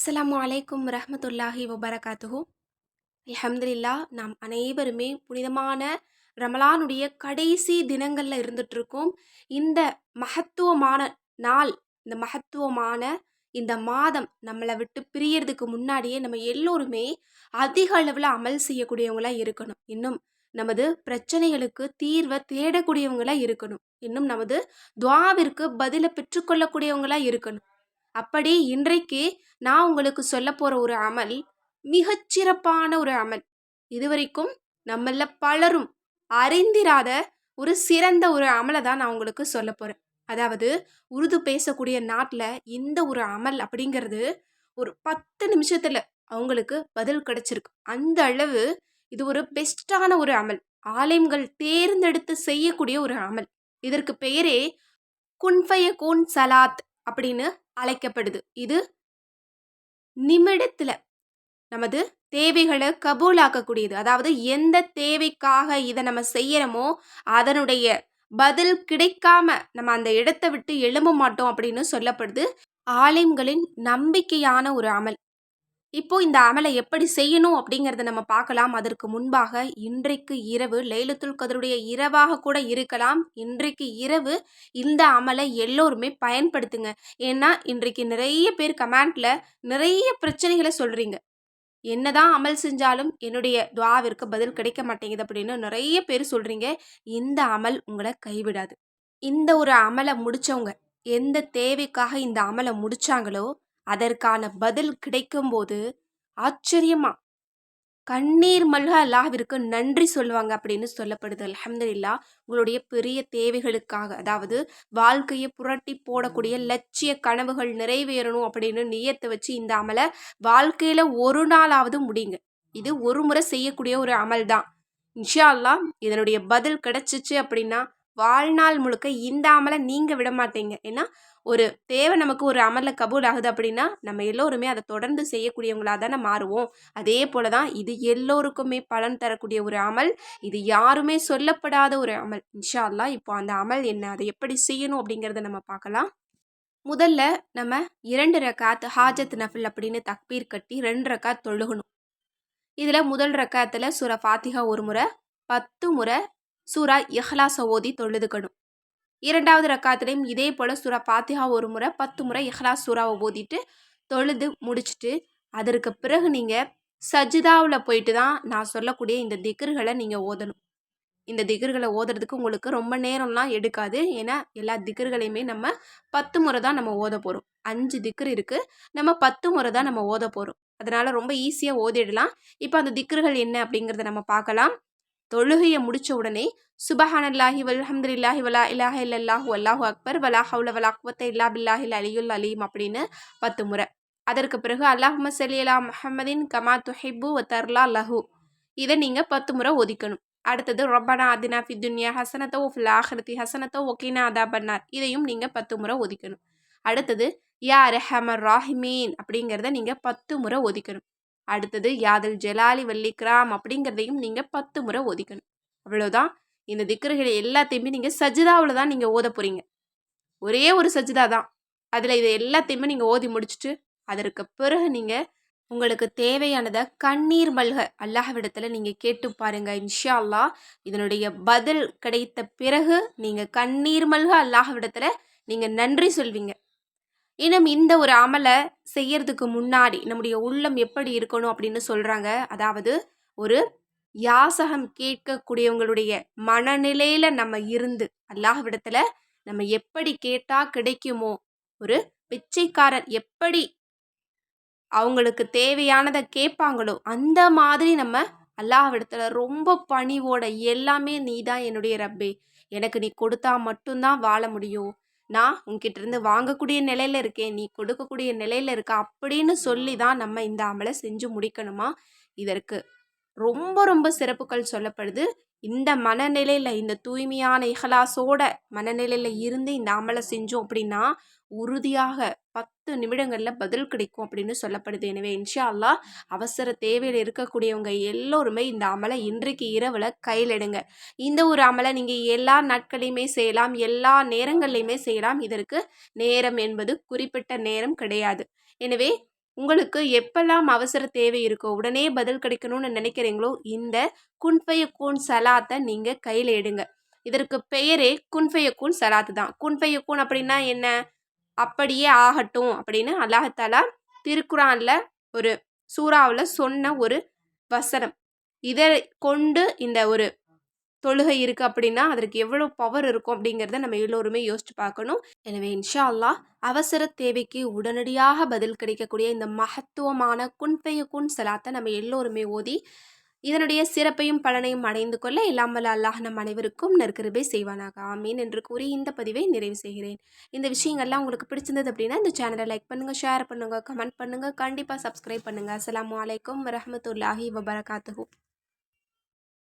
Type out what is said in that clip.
அஸ்லாம் அலைக்கும் ரஹமத்துல்லாஹி வபரகாத்துஹு. அல்ஹம்துலில்லா நாம் அனைவருமே புனிதமான ரமலானுடைய கடைசி தினங்களில் இருந்துகிட்ருக்கோம் இந்த மகத்துவமான நாள் இந்த மகத்துவமான இந்த மாதம் நம்மளை விட்டு பிரியறதுக்கு முன்னாடியே நம்ம எல்லோருமே அதிக அளவில் அமல் செய்யக்கூடியவங்களாக இருக்கணும். இன்னும் நமது பிரச்சனைகளுக்கு தீர்வை தேடக்கூடியவங்களாக இருக்கணும். இன்னும் நமது துவாவிற்கு பதிலை பெற்றுக்கொள்ளக்கூடியவங்களாக இருக்கணும். அப்படி இன்றைக்கு நான் உங்களுக்கு சொல்ல போகிற ஒரு அமல் மிகச்சிறப்பான ஒரு அமல். இதுவரைக்கும் நம்மள பலரும் அறிந்திராத ஒரு சிறந்த ஒரு அமலை தான் நான் உங்களுக்கு சொல்ல போகிறேன் அதாவது உருது பேசக்கூடிய நாட்டில் இந்த ஒரு அமல் அப்படிங்கிறது ஒரு பத்து நிமிஷத்தில் அவங்களுக்கு பதில் கிடைச்சிருக்கு. அந்த அளவு இது ஒரு பெஸ்ட்டான ஒரு அமல். ஆலயங்கள் தேர்ந்தெடுத்து செய்யக்கூடிய ஒரு அமல். இதற்கு பெயரே குன்ஃபய கூன் சலாத் அப்படின்னு அழைக்கப்படுது. இது நிமிடத்தில் நமது தேவைகளை கபூலாக்கக்கூடியது. அதாவது எந்த தேவைக்காக இதை நம்ம செய்யறோமோ அதனுடைய பதில் கிடைக்காம நம்ம அந்த இடத்தை விட்டு எழும்ப மாட்டோம் அப்படின்னு சொல்லப்படுது ஆலிம்களின் நம்பிக்கையான ஒரு அமல். இப்போ இந்த அமலை எப்படி செய்யணும் அப்படிங்கிறத நம்ம பார்க்கலாம். அதற்கு முன்பாக இன்றைக்கு இரவு லைலத்துல் கதருடைய இரவாக கூட இருக்கலாம். இன்றைக்கு இரவு இந்த அமலை எல்லோருமே பயன்படுத்துங்க. ஏன்னா இன்றைக்கு நிறைய பேர் கமெண்ட்ல நிறைய பிரச்சனைகளை சொல்றீங்க. என்னதான் அமல் செஞ்சாலும் என்னுடைய துவாவிற்கு பதில் கிடைக்க மாட்டேங்குது அப்படின்னு நிறைய பேர் சொல்றீங்க. இந்த அமல் உங்களை கைவிடாது. இந்த ஒரு அமலை முடிச்சவங்க எந்த தேவைக்காக இந்த அமலை முடிச்சாங்களோ அதற்கான பதில் கிடைக்கும்போது ஆச்சரியமா. கண்ணீர் மல்க அல்லாஹ்விற்கு நன்றி சொல்லுவாங்க அப்படின்னு சொல்லப்படுது. அலமதுல்லா உங்களுடைய பெரிய தேவைகளுக்காக அதாவது வாழ்க்கையை புரட்டி போடக்கூடிய லட்சிய கனவுகள் நிறைவேறணும் அப்படின்னு நியத்தை வச்சு இந்த அமலை வாழ்க்கையில் ஒரு நாளாவது முடிங்க. இது ஒரு முறை செய்யக்கூடிய ஒரு அமல் தான் இன்ஷா அல்லா இதனுடைய பதில் கிடைச்சிச்சு அப்படின்னா வாழ்நாள் முழுக்க இந்த அமலை நீங்கள் விட மாட்டீங்க. ஏன்னா ஒரு தேவை நமக்கு ஒரு அமலில் கபூல் ஆகுது அப்படின்னா நம்ம எல்லோருமே அதை தொடர்ந்து செய்யக்கூடியவங்களாக தானே மாறுவோம். அதே போல தான் இது எல்லோருக்குமே பலன் தரக்கூடிய ஒரு அமல். இது யாருமே சொல்லப்படாத ஒரு அமல். இன்ஷா அல்லா இப்போ அந்த அமல் என்ன அதை எப்படி செய்யணும் அப்படிங்கிறத நம்ம பார்க்கலாம். முதல்ல நம்ம இரண்டு ரக்காத் ஹாஜத் நஃபில் அப்படின்னு தக்பீர் கட்டி ரெண்டு ரக்காத் தொழுகணும். இதில் முதல் ரக்காத்தில் சுர ஃபாத்திகா ஒரு முறை பத்து முறை சூரா இஹ்லாஸை ஓதி தொழுதுக்கணும் இரண்டாவது ரக்காத்திலையும் இதே போல் சூரா ஃபாத்திஹா ஒரு முறை பத்து முறை இஹ்லாஸ் சூறாவை ஓதிட்டு தொழுது முடிச்சுட்டு அதற்கு பிறகு நீங்கள் சஜிதாவில் போயிட்டு தான் நான் சொல்லக்கூடிய இந்த திகர்களை நீங்கள் ஓதணும். இந்த திகர்களை ஓதுறதுக்கு உங்களுக்கு ரொம்ப நேரம்லாம் எடுக்காது. ஏன்னா எல்லா திகர்களையுமே நம்ம பத்து முறை தான் நம்ம ஓத போகிறோம் அஞ்சு திக்கர் இருக்குது நம்ம பத்து முறை தான் நம்ம ஓத போகிறோம் அதனால் ரொம்ப ஈஸியாக ஓதிடலாம். இப்போ அந்த திக்கர்கள் என்ன அப்படிங்கிறத நம்ம பார்க்கலாம். தொழுகையை முடித்த உடனே சுபஹானல்லாஹி வல்ஹம்துலில்லாஹி வலா இலாஹ இல்லல்லாஹு அல்லாஹு அக்பர் வலா ஹவுல வலா குவத்த இல்லா பில்லாஹில் அலியுல் அலீம் அப்படின்னு பத்து முறை. அதற்கு பிறகு அல்லாஹும சலியலா முஹம்மதின் கமா துஹிபு வ தர்லா லஹு இதை நீங்கள் பத்து முறை ஒதிக்கணும். அடுத்தது ரொபனா அதினா ஃபித்துன்யா ஹசனத்தோ ஃபில் ஆஹரத்தி ஹசனத்தோ ஒக்கினா அதா பண்ணார் இதையும் நீங்கள் பத்து முறை ஒதுக்கணும். அடுத்தது யா ரெஹமர் ராஹிமீன் அப்படிங்கிறத நீங்கள் பத்து முறை ஒதுக்கணும். அடுத்தது யாதில் ஜலாலி வல்லிக்ராம் அப்படிங்கிறதையும் நீங்கள் பத்து முறை ஒதிக்கணும். அவ்வளோதான் இந்த திக்கர்களை எல்லாத்தையுமே நீங்கள் சஜிதாவில் தான் நீங்கள் ஓத போகிறீங்க ஒரே ஒரு சஜிதா தான். அதில் இதை எல்லாத்தையுமே நீங்கள் ஓதி முடிச்சுட்டு அதற்கு பிறகு நீங்கள் உங்களுக்கு தேவையானதை கண்ணீர் மல்க அல்லாஹ்விடத்தில் நீங்கள் கேட்டு பாருங்கள் இன்ஷா அல்லா இதனுடைய பதில் கிடைத்த பிறகு நீங்கள் கண்ணீர் மல்க அல்லாஹ்விடத்தில் நீங்கள் நன்றி சொல்வீங்க. இன்னும் இந்த ஒரு அமலை செய்யறதுக்கு முன்னாடி நம்முடைய உள்ளம் எப்படி இருக்கணும் அப்படின்னு சொல்கிறாங்க அதாவது ஒரு யாசகம் கேட்கக்கூடியவங்களுடைய மனநிலையில் நம்ம இருந்து அல்லாஹ்விடத்துல நம்ம எப்படி கேட்டால் கிடைக்குமோ ஒரு பிச்சைக்காரர் எப்படி அவங்களுக்கு தேவையானதை கேட்பாங்களோ அந்த மாதிரி நம்ம அல்லாஹ்விடத்துல ரொம்ப பணிவோட எல்லாமே நீ தான் என்னுடைய ரப்பே. எனக்கு நீ கொடுத்தா மட்டும்தான் வாழ முடியும். நான் உங்ககிட்ட இருந்து வாங்கக்கூடிய நிலையில் இருக்கேன். நீ கொடுக்கக்கூடிய நிலையில் இருக்க அப்படின்னு சொல்லி தான் நம்ம இந்த அமலை செஞ்சு முடிக்கணுமா? இதற்கு ரொம்ப ரொம்ப சிறப்புகள் சொல்லப்படுது. இந்த மனநிலையில் இந்த தூய்மையான இகலாசோட மனநிலையில் இருந்து இந்த அமலை செஞ்சோம் அப்படின்னா உறுதியாக பத்து நிமிடங்களில் பதில் கிடைக்கும் அப்படின்னு சொல்லப்படுது. எனவே இன்ஷா அல்லா அவசர தேவையில் இருக்கக்கூடியவங்க எல்லோருமே இந்த அமலை இன்றைக்கு இரவில் கையில் எடுங்க. இந்த ஒரு அமலை நீங்கள் எல்லா நாட்களையுமே செய்யலாம் எல்லா நேரங்கள்லையுமே செய்யலாம். இதற்கு நேரம் என்பது குறிப்பிட்ட நேரம் கிடையாது. எனவே உங்களுக்கு எப்பெல்லாம் அவசர தேவை இருக்கோ உடனே பதில் கிடைக்கணும்னு நினைக்கிறீங்களோ இந்த குன்ஃபைய கூன் சலாத்தை நீங்கள் கையில் எடுங்க. இதற்கு பெயரே குன்ஃபைய கூன் சலாத்து தான். குன்ஃபைய கூன் அப்படின்னா என்ன? அப்படியே ஆகட்டும் அப்படின்னு அல்லாஹாலா திருக்குறானில் ஒரு சூறாவில் சொன்ன ஒரு வசனம். இதை கொண்டு இந்த ஒரு தொழுகை இருக்குது அப்படின்னா அதற்கு எவ்வளோ பவர் இருக்கும் அப்படிங்கிறத நம்ம எல்லோருமே யோசிச்சு பார்க்கணும். எனவே இன்ஷா அல்லாஹ் அவசர தேவைக்கு உடனடியாக பதில் கிடைக்கக்கூடிய இந்த மகத்துவமான குன்பெய குன் சலாத்தை நம்ம எல்லோருமே ஓதி இதனுடைய சிறப்பையும் பலனையும் அடைந்து கொள்ள இல்லாமல் அல்லாஹ் நம் அனைவருக்கும் நற்கருபை செய்வானாக. ஆமீன் என்று கூறி இந்த பதிவை நிறைவு செய்கிறேன். இந்த விஷயங்கள்லாம் உங்களுக்கு பிடிச்சிருந்தது அப்படின்னா இந்த சேனலை லைக் பண்ணுங்கள் ஷேர் பண்ணுங்கள் கமெண்ட் பண்ணுங்கள் கண்டிப்பாக சப்ஸ்கிரைப் பண்ணுங்கள் அஸ்லாம் வலைக்கம் வரமத்துல்லாஹி வபரகாத்துஹூ.